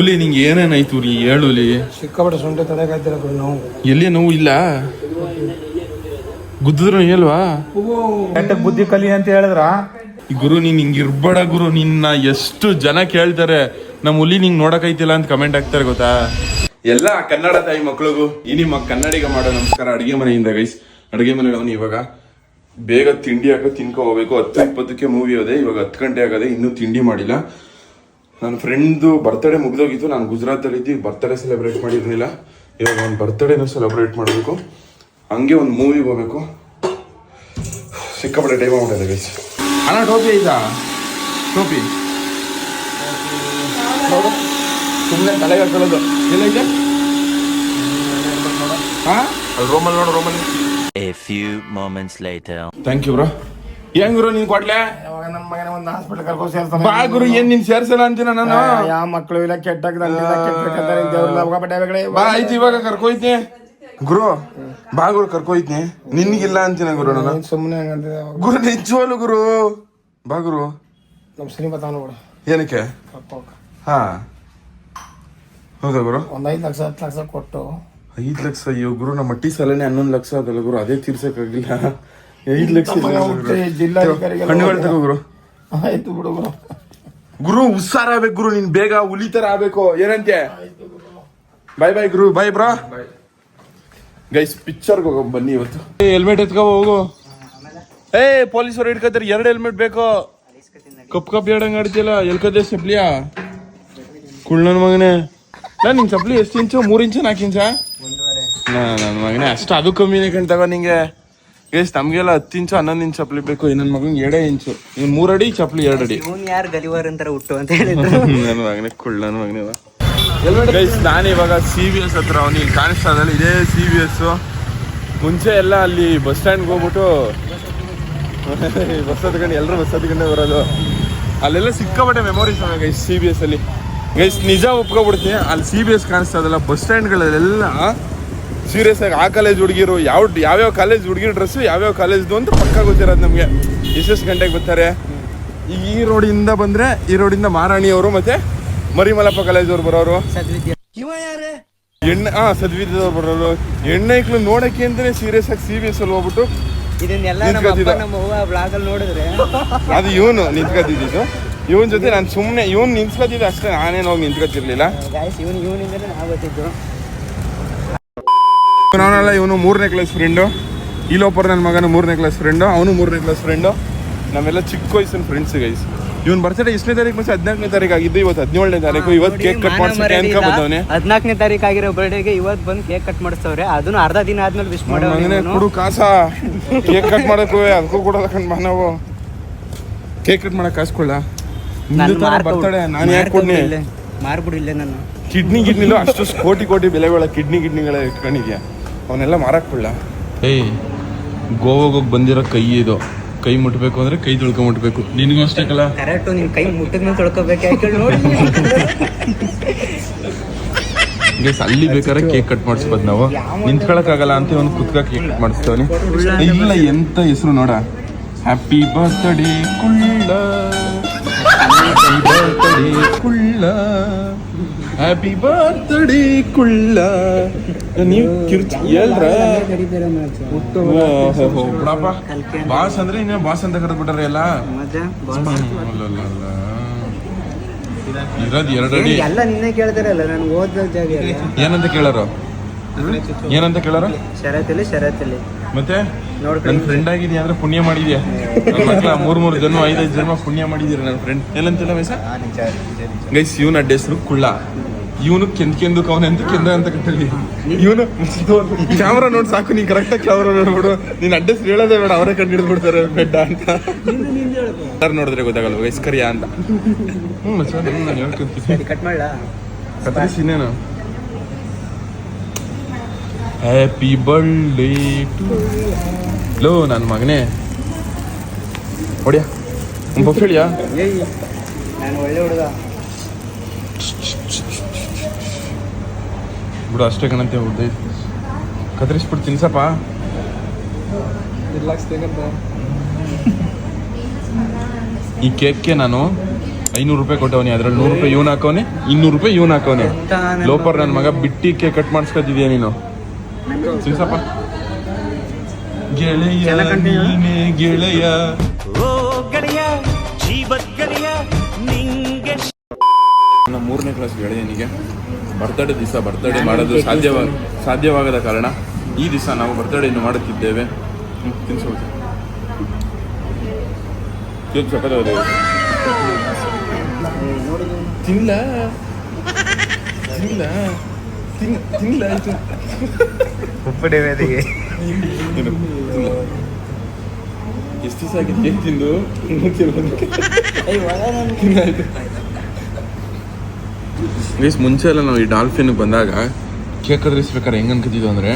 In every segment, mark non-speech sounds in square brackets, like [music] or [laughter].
ಹುಲಿ ನಿಂಗೆ ಏನೇನಾಯ್ತು ರೀ ಹೇಳುಲಿ ಸಿಕ್ಕಾಪಟ್ಟೆ ಸೊಂಟೆ ತಡೆಗಾಯ್ತಿರ ನಾವು. ಎಲ್ಲಿ ನೋವು ಇಲ್ಲ? ಗುದ್ದಿದ್ರು ಹೇಳ್ವಾ? ಕೆಟ್ಟ ಬುದ್ಧಿ ಕಲಿ ಅಂತ ಹೇಳಿದ್ರ? ಈ ಗುರು ನೀನ್ ಹಿಂಗ್ ಇರ್ಬೇಡ ಗುರು ನಿನ್ನ ಎಷ್ಟು ಜನ ಕೇಳ್ತಾರೆ ನಮ್ಮ ಹುಲಿ ನಿಂಗ್ ನೋಡಕೈತಿಲ್ಲ ಅಂತ ಕಮೆಂಟ್ ಹಾಕ್ತಾರೆ ಗೊತ್ತಾ? ಎಲ್ಲ ಕನ್ನಡ ತಾಯಿ ಮಕ್ಳಿಗೂ ಈ ನಿಮ್ಮ ಕನ್ನಡಿಗ ಮಾಡೋ ನಮಸ್ಕಾರ ಅಡಿಗೆ ಮನೆಯಿಂದ ಗೈಸ್ ಅಡಿಗೆ ಮನೆ ಅವನು ಇವಾಗ ಬೇಗ ತಿಂಡಿ ಹಾಕೋ ತಿನ್ಕೊ ಹೋಗ್ಬೇಕು. ಹತ್ತು ಇಪ್ಪತ್ತಕ್ಕೆ ಮೂವಿ ಹೋದೆ ಇವಾಗ ಹತ್ತು ಗಂಟೆ ಆಗದೆ ಇನ್ನೂ ತಿಂಡಿ ಮಾಡಿಲ್ಲ. ನನ್ನ ಫ್ರೆಂಡ್ದು ಬರ್ತ್ಡೇ ಮುಗ್ದೋಗಿತ್ತು. ನಾನು ಗುಜರಾತಲ್ಲಿ ಇದ್ದು ಬರ್ತಡೇ ಸೆಲೆಬ್ರೇಟ್ ಮಾಡಿರಲಿಲ್ಲ. ಇವಾಗ ಒಂದು ಬರ್ತಡೇನೂ ಸೆಲೆಬ್ರೇಟ್ ಮಾಡಬೇಕು. ಹಂಗೆ ಒಂದು ಮೂವಿಗೆ ಹೋಗ್ಬೇಕು. ಸಿಕ್ಕಾಪಟ್ಟೆ ಟೈಮ್ ಆಗ್ಬಿಟ್ಟಿದೆ ಗೈಸ್ ಅಣ್ಣ ಟೋಪಿ ಐತಾ? ಟೋಪಿ ಸುಮ್ಮನೆ ತಲೆಗೆ ಹಾಕೊಳ್ಳೋದು ಎಲ್ಲೈತೆ? ಹಾಂ ರೋಮಲ್ ರೋಮಲ್ಲಿ ನೋಡು ರೋಮಲ್ A few moments later. Thank you bro ಹೆಂಗ್ ಬ್ರೋ ನೀನ್ ಕೊಡ್ಲೆ? ಯಾವಾಗ ನಮ್ಮ ಒಂದು ಹಾಸ್ಪಿಟಲ್ ಕರ್ಕೊಂಡು ಸೇರ್ತಾನೆ. ಬಾ ಗುರು ಏನ್ ನಿನ್ ಸೇರ್ಸಲ್ಲ ಅಂತೀನ ನಾನು? ಯಾವ ಮಕ್ಕಳು ಇಲ್ಲ ದೇವ್ರ ಹೋಗಪಟ್ಟೆ ಬಾ ಆಯ್ತು ಇವಾಗ ಕರ್ಕೊಯ್ತೀನಿ. ಗುರು ಬಾ ಗುರು ಕರ್ಕೊಯ್ತೀನಿ. ನಿನ್ಗಿಲ್ಲ ಅಂತೀನ ಗುರು ನಾನು. ಸುಮ್ಮನೆ. ಗುರು ನಿಜವಾಲು ಗುರು. ಬಾ ಗುರು. ನಮ್ಮ ಸಿನಿಮಾ ತಾನು ಬಿಡು ಏನಕ್ಕೆ? ಹಾ. ಹೌದಾ ಗುರು? ಒಂದು ಐದು ಲಕ್ಷ ಹತ್ತು ಲಕ್ಷ ಕೊಟ್ಟು. ಐದು ಲಕ್ಷ ಅಯ್ಯೋ ಗುರು ನಮ್ಮ ಮಟ್ಟಿ ಸಾಲನೆ ಹನ್ನೊಂದು ಲಕ್ಷ ಅದಲ್ಲ ಗುರು. ಅದೇ ತೀರ್ಸಕ್ಕಾಗಿಲ್ಲ. ಐದು ಲಕ್ಷ ಜಿಲ್ಲಾಧಿಕಾರಿಗಳು ಹಣ್ಣುಗಳು ತಗೋ ಗುರು. ಆಯ್ತು ಬಿಡು ಗುರು. ಗುರು ಹುಷಾರ ಆಗ್ಬೇಕು ಗುರು, ನೀನ್ ಬೇಗ ಹುಲಿ ತರ ಆಗ್ಬೇಕು. ಏನಂತೆ? ಬಾಯ್ ಬಾಯ್ ಗುರು ಬಾಯ್ ಬ್ರಾ ಗೈಸ್ ಪಿಕ್ಚರ್ಗೆ ಹೋಗೋ, ಬನ್ನಿ ಇವತ್ತು. ಹೆಲ್ಮೆಟ್ ಎತ್ಕೋ, ಹೋಗು. ಏ ಪೊಲೀಸರು ಹಿಡ್ಕೋತಾರೆ, ಎರಡು ಹೆಲ್ಮೆಟ್ ಬೇಕು. Cup cup ಎರಡಂಗ್ ಆಡ್ತಿಲ್ಲ ಎಲ್ಕದೆ ಸಪ್ಲಿಯಾ? ಕುಳ್ಳನ್ ಮಗನೆ. ನಾ ನಿನ್ ಸಪ್ಲಿ ಎಷ್ಟು ಇಂಚು? ಮೂರ್ ಇಂಚು ನಾಲ್ಕು ಇಂಚ? ನನ್ನ ಮಗನೇ, ಅಷ್ಟು ಅದು ಕಮ್ಮಿನೇ ತಗೋ ನಿಂಗೆ. ಗೈಸ್ ನಮ್ಗೆಲ್ಲ ಹತ್ತು ಇಂಚು ಹನ್ನೊಂದು ಇಂಚು ಚಪ್ಲಿ ಬೇಕು ನನ್ನ ಮಗನ್ ಎರಡೇ ಇಂಚು. ನೀವು ಮೂರಡಿ ಚಪ್ಲಿ ಎರಡಡಿ. ಅಡಿ ಯಾರು ಗಲಿವಾರ್ ಅಂತಾರ ಹುಟ್ಟು ಅಂತ ಹೇಳಿದ್ರು. [laughs] ನನ್ನ ಮಗನೇ ಕುಳ್ಳ ನನ್ನ ಮಗನೇ ಗೈಸ್ ನಾನು ಇವಾಗ ಸಿ ಬಿ ಎಸ್ ಹತ್ರ ಅವ್ನು ಇಲ್ಲಿ ಕಾಣಿಸ್ತಾ ಇದ್ದಲ್ಲ ಇದೇ ಸಿ ಬಿ ಎಸ್ ಮುಂಚೆ ಎಲ್ಲ ಅಲ್ಲಿ ಬಸ್ ಸ್ಟ್ಯಾಂಡ್ಗೆ ಹೋಗ್ಬಿಟ್ಟು [laughs] ಬಸ್ ಹತ್ಕೊಂಡು ಎಲ್ಲರೂ ಬಸ್ ಹತ್ಕೊಂಡೇ ಬರೋದು. ಅಲ್ಲೆಲ್ಲ ಸಿಕ್ಕಾಪಟ್ಟೆ ಮೆಮೊರೀಸ್ ಅವೆ ಗೈಸ್ ಸಿ ಬಿ ಎಸ್ ಅಲ್ಲಿ. ಗೈಸ್ ನಿಜ ಒಪ್ಕೊಬಿಡ್ತೀನಿ ಅಲ್ಲಿ ಸಿ ಬಿ ಎಸ್ ಕಾಣಿಸ್ತಾ ಇದಲ್ಲ ಬಸ್ ಸ್ಟ್ಯಾಂಡ್ಗಳಲ್ಲೆಲ್ಲ ಸೀರಿಯಸ್ ಆಗಿ ಆ ಕಾಲೇಜ್ ಹುಡುಗಿರು ಯಾವ ಯಾವ್ಯಾವ ಕಾಲೇಜ್ ಹುಡುಗಿರು ಡ್ರೆಸ್ ಯಾವ್ಯಾವ ಕಾಲೇಜ್ದು ಅಂತ ಪಕ್ಕ ಗೊತ್ತಿರೋದು ನಮಗೆ. ಎಷ್ಟೆಷ್ಟು ಗಂಟೆಗೆ ಬರ್ತಾರೆ. ಈ ರೋಡಿಂದ ಬಂದ್ರೆ ಈ ರೋಡಿಂದ ಮಾರಾಣಿಯವರು ಮತ್ತೆ ಮರಿಮಲಪ್ಪ ಕಾಲೇಜ್ ಅವ್ರು ಬರೋರು. ಎಣ್ಣೆ ಹಾ ಸದ್ವಿದ್ಯದವ್ರು ಬರೋರು. ಎಣ್ಣೆಕ್ಳು ನೋಡಕ್ಕೆ ಅಂತಾನೆ ಸೀರಿಯಸ್ ಆಗಿ ಸಿ ಬಿ ಎಸ್ ಅಲ್ಲಿ ಹೋಗ್ಬಿಟ್ಟು ಇದನ್ನೆಲ್ಲ ನಮ್ಮ ಅಪ್ಪ ನಮ್ಮ ಅವ್ವ ಬ್ಲಾಗ್ ಅಲ್ಲಿ ನೋಡಿದ್ರೆ. ಅದು ಇವನು ನಿಂತ್ಕೊತಿದ್ದು ಇವನ್ ಜೊತೆ ನಾನು ಸುಮ್ಮನೆ ಇವನ್ ನಿಂತ್ಕೊತಿದ್ದೆ ಅಷ್ಟೇ ನಾನೇನು ಹೋಗಿ ನಿಂತ್ಕೊತಿರ್ಲಿಲ್ಲ. ಇವನು ಇವನಿಂದಲೇ ನಾವು ಗೊತ್ತಿದ್ದು. ಅವನಲ್ಲ ಇವನು ಮೂರನೇ ಕ್ಲಾಸ್ ಫ್ರೆಂಡು ಇಲ್ಲೊಬ್ಬರು ನನ್ನ ಮಗನ ಮೂರನೇ ಕ್ಲಾಸ್ ಫ್ರೆಂಡು ಅವನು ಮೂರನೇ ಕ್ಲಾಸ್ ಫ್ರೆಂಡು ನಾವೆಲ್ಲ ಚಿಕ್ಕ ವಯಸ್ಸಿನ ಫ್ರೆಂಡ್ಸ್ ಗೈಸ್ ಇವನ್ ಬರ್ತಡೇ ಎಷ್ಟನೇ ತಾರೀಕು ಮತ್ತೆ ಹದಿನಾಲ್ಕನೇ ತಾರೀಕು ಆಗಿದ್ದು ಇವತ್ತು ಹದಿನೇಳನೇ ತಾರೀಕು. ಇವತ್ತು ಕೇಕ್ ಕಟ್ ಮಾಡ್ಸಕ್ಕೆ ಅನ್ಕೊ ಬಂದವನೆ ಹದಿನಾಲ್ಕನೇ ತಾರೀಕು ಆಗಿರೋ ಬರ್ಡೇಗೆ ಇವತ್ತು ಬಂದು ಕೇಕ್ ಕಟ್ ಮಾಡಿಸ್ತವ್ರೆ. ಅದನ್ನು ಅರ್ಧ ದಿನ ಆದ್ಮೇಲೆ ವಿಶ್ ಮಗನೇ ಮಾಡೋ ಕೊಡು ಕಾಸ. ಕೇಕ್ ಕಟ್ ಮಾಡೋಕ್ಕೂ ಅದಕ್ಕೂ ಕೂಡ ನಾವು ಕೇಕ್ ಕಟ್ ಮಾಡಕ್ ಕಾಸ್ಕೊಳ್ಳ ಬರ್ತಡೆ ನಾನು ಯಾಕೆ ಕೊಡ್ನಿ ಮಾರ್ಬಿಡಿಲ್ಲ ಇಲ್ಲೇ ನಾನು. ಕಿಡ್ನಿ ಗಿಡ್ನಿಲು ಅಷ್ಟು ಕೋಟಿ ಕೋಟಿ ಬೆಲೆಗಳ ಕಿಡ್ನಿ ಗಿಡ್ನಿಗಳ ಇಟ್ಕೊಂಡಿದ್ಯಾ? ಅವನ್ನೆಲ್ಲ ಮಾರಕ್ ಕೊಡ್ಲ ಏಯ್ ಗೋವಾಗ ಹೋಗಿ ಬಂದಿರೋ ಕೈ ಇದು. ಕೈ ಮುಟ್ಬೇಕು ಅಂದ್ರೆ ಕೈ ತೊಳ್ಕೊ ಮುಟ್ಬೇಕು. ನಿನಗೂ ಅಷ್ಟೇ ಕಲ. ಕರೆಕ್ಟು ನಿನ್ ಕೈ ಮುಟ್ಟಿದ ಮೇಲೆ ತೊಳ್ಕೊಬೇಕು ಯಾಕೆ ನೋಡಿ. ಗೈಸ್ ಅಲ್ಲಿ ಬೇಕಾದ್ರೆ ಕೇಕ್ ಕಟ್ ಮಾಡಿಸ್ಬೋದು ನಾವು. ನಿಂತ್ಕೊಳಕ್ಕಾಗಲ್ಲ ಅಂತ ಒಂದು ಕುತ್ಕ ಕೇಕ್ ಕಟ್ ಮಾಡಿಸ್ತವನಿ. ಇಲ್ಲ ಎಂತ ಹೆಸರು ನೋಡ. ಹ್ಯಾಪಿ ಬರ್ತ್ಡೇ ಕುಳ್ಳ. ಹ್ಯಾಪಿ ಬರ್ತ್ಡೇ ಕುಳ್ಳ. ಹ್ಯಾಪಿ ಬರ್ತ್ಡೇ ಕುಳ್ಳ ನೀವು ಕಿರ್ಚಿ ಹೇಳ್ರ ಬಿಡಪ್ಪ ಬಾಸ್ ಅಂದ್ರೆ ಇನ್ನ ಬಾಸ್ ಅಂತ ಕರೆದ್ಬಿಟ್ಟಾರೆ ಎಲ್ಲ? ಮತ್ತೆ ಅಲ್ಲಲ್ಲಲ್ಲ. ಇರೋದ್ ಎರಡಡಿ. ಎಲ್ಲ ನಿನ್ನೆ ಕೇಳ್ತಾರಲ್ಲ ನಾನು ಓದ ಜಾಗ ಎಲ್ಲ. ಏನಂತ ಕೇಳಾರು? ಏನಂತ ಕೇಳಾರ? ಶರತ್ತಲ್ಲಿ ಶರತ್ತಲ್ಲಿ ಮತ್ತೆ? ನನ್ ನನ್ನ ಫ್ರೆಂಡ್ ಆಗಿದ್ಯಾ ಅಂದ್ರೆ ಪುಣ್ಯ ಮಾಡಿದ್ಯಾ? ನನ್ನ ಮೂರು ಮೂರ್ ಮೂರ್ ಜನ್ಮ ಐದೈದು ಜನ್ಮ ಪುಣ್ಯ ಮಾಡಿದೀರ ನನ್ನ ಫ್ರೆಂಡ್ ಏನಂತಿಲ್ಲ ವಯಸ್ಸ? ಗೈಸ್ ಇವನ ಅಡ್ಡ ಹೆಸರು ಕುಳ್ಳ. ಇವನು ಕೆಂದ್ ಕೆಂದು ಕವನ ಎಂತ ಕೆಂದ ಅಂತ ಕಟ್ಟಲಿ ಇವನು ಕ್ಯಾಮ್ರಾ ನೋಡ್ ಸಾಕು ನೀನ್ ಕರೆಕ್ಟ್ ಆಗಿ ಕ್ಯಾಮ್ರಾ ನೋಡ್ಬಿಡು. ನೀನ್ ಅಡ್ಡ ಹೆಸರು ಹೇಳೋದೇ ಬೇಡ ಅವರೇ ಕಂಡು ಹಿಡಿದ್ಬಿಡ್ತಾರೆ ಬೆಡ್ಡ ಅಂತ. ಯಾರು ನೋಡಿದ್ರೆ ಗೊತ್ತಾಗಲ್ಲ ಗೈಸ್ ಕರಿಯಾ ಅಂತ. ಹ್ಞೂ ಸರ್ ನಾನು ಹೇಳ್ಕೊಂತೀನಿ ಕಟ್ ಮಾಡ್ಲಾ? ಹ್ಯಾಪಿ ಬರ್ಡೇ ಟು ಲೋ ನನ್ನ ಮಗನೇ. ಹೊಡಿಯಾ. ಹೇಳಿಯಾ? ಬಿಡು ಅಷ್ಟೇ ಕಣಂತೆ ಹುಡ್ದೆ ಕತ್ರಿಸ್ಬಿಟ್ಟು ತಿನ್ಸಪ್ಪ ಈ ಕೇಕ್ಗೆ ನಾನು ಐನೂರು ರೂಪಾಯಿ ಕೊಟ್ಟವನಿ ಅದ್ರಲ್ಲಿ ನೂರು ರೂಪಾಯಿ ಇವನ್ ಹಾಕೋನಿ ಇನ್ನೂರು ರೂಪಾಯಿ ಇವನ್ ಹಾಕೋನಿ. ಲೋಪರ್ ನನ್ನ ಮಗ ಬಿಟ್ಟಿ ಕೇಕ್ ಕಟ್ ಮಾಡಿಸ್ಕೊತಿದ್ಯಾ ನೀನು? ಸಿಲ್ಸಪ್ಪ ಗೆಳೆಯ ನೀನೇ ಗೆಳೆಯ. ಓ ಗೆಳೆಯ ಜೀವದ ಗೆಳೆಯ ನಿಂಗೆ ನನ್ನ ಮೂರನೇ ಕ್ಲಾಸ್ ಗೆಳೆಯನಿಗೆ ಬರ್ತಡೇ ದಿವಸ ಬರ್ತಡೇ ಮಾಡೋದು ಸಾಧ್ಯವ ಸಾಧ್ಯವಾಗದ ಕಾರಣ ಈ ದಿವಸ ನಾವು ಬರ್ತಡೇಯನ್ನು ಮಾಡುತ್ತಿದ್ದೇವೆ. ತಿನ್ಸೋದು ಕೇಕ್ ಸಕ್ಕತ್ತಾಗಿದೆ. ತಿನ್ಲ? ತಿನ್ಲ? ತಿನ್ ತಿನ್ಲ ಆಯ್ತು. ಉಪ್ಪು ವೇದಿಗೆ ತಿನ್ನು, ತಿನ್ಲ. ಎಷ್ಟು ದಿವಸ ಆಗಿದೆ ಕೇಕ್ ತಿಂದು? ಗೈಸ್ ಮುಂಚೆ ಎಲ್ಲ ನಾವು ಈ ಡಾಲ್ಫಿನ್ ಬಂದಾಗ ಕೇಕ್ ಕದ್ರಿಸ್ಬೇಕಾದ್ರೆ ಹೆಂಗ್ ಅನ್ಕೋತಿದ್ವು ಅಂದ್ರೆ